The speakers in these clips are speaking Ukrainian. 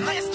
Let's.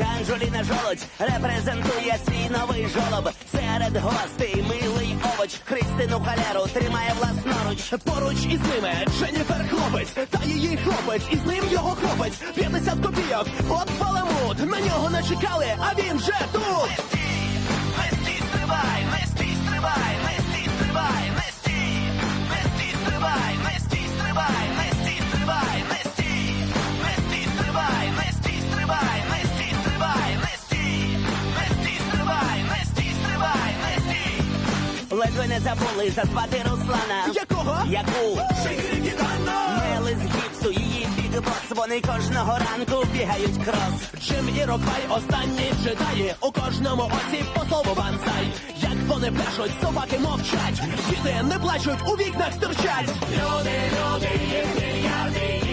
Анжеліна жолодь репрезентує свій новий жолоб. Серед гостей милий овоч, Христину халеру тримає власноруч. Поруч із ними Дженніфер хлопець, та її хлопець, і з ним його хлопець. 50 копійок, от баламут, на нього не чекали, а він вже тут. Ледве не забули зазвати Руслана. Якого? Яку? Шикрикітано! Мели з гіпсу, її бігбос, вони кожного ранку бігають крос. Джим і Роквай останні джедаї У кожному оці по слову бансай Як вони пляшуть, собаки мовчать Діти не плачуть, у вікнах стирчать Люди, люди, їх мільярди,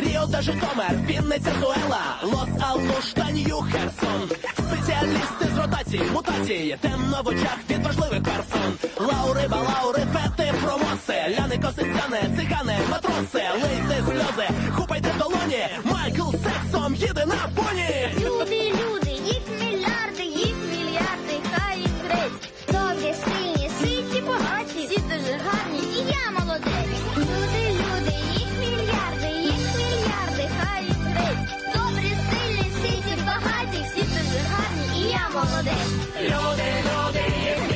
Ріо та Житомир, Вінниця Суела, Лос Аллуш та Нью Херсон. Спеціалісти з ротації, мутації, темно в очах від важливих персон. Лаури, балаури, фети, промоси, ляни, косицяни, цигани, матроси, лейте сльози, хупайте долоні, Майкл сексом їде на і я молодець. Люди, люди, їх